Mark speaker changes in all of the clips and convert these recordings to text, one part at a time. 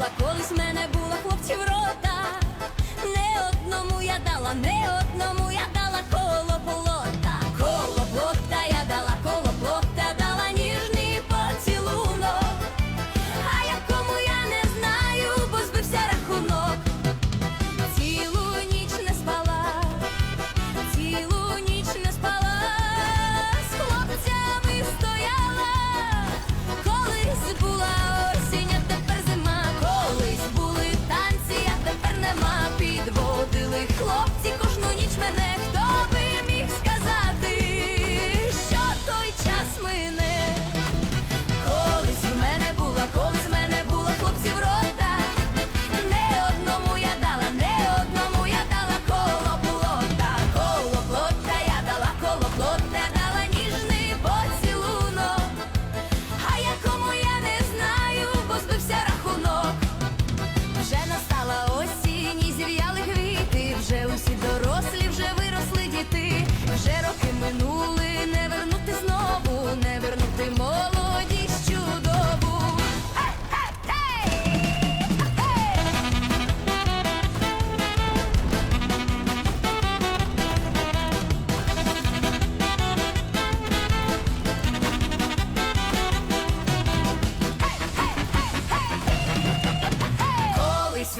Speaker 1: була колись мене.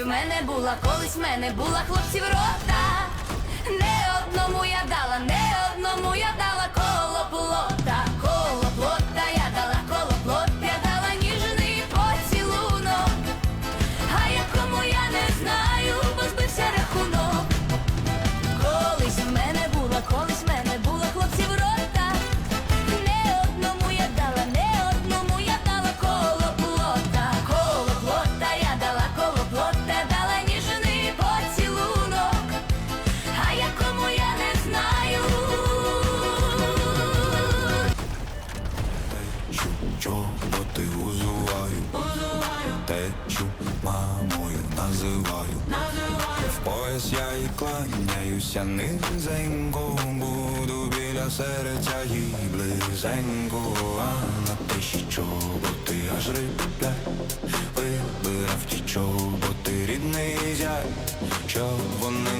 Speaker 1: в мене була, колись в мене була хлопців рота. Не одному я дала, не одному я дала.
Speaker 2: називаю. В пояс я і кланяюся, низенько. Буду біля серця їй близенько. А на тиші чоботи аж рибля. Вибирав ті чоботи. Рідний зять Що вони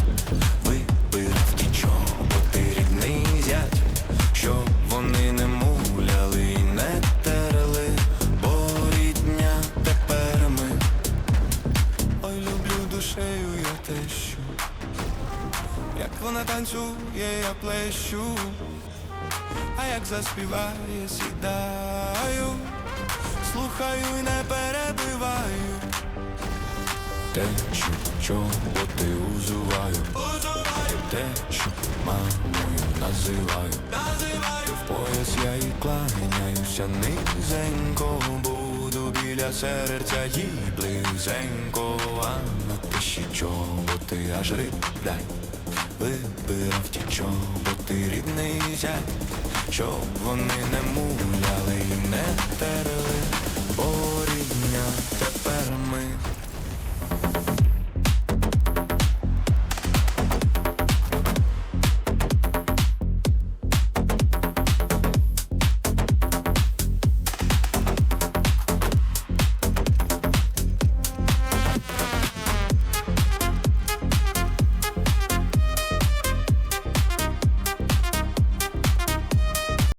Speaker 2: є, я плещу, а як заспіває, сідаю, слухаю і не перебиваю. Те, що чоботи узуваю, узуваю. Те, що мамою називаю, називаю. В пояс я і кланяюся, низенько буду біля серця їй близенько, а на тиші чоботи аж риб вибирав ті чоботи рідний зять, щоб вони не муляли і не терли.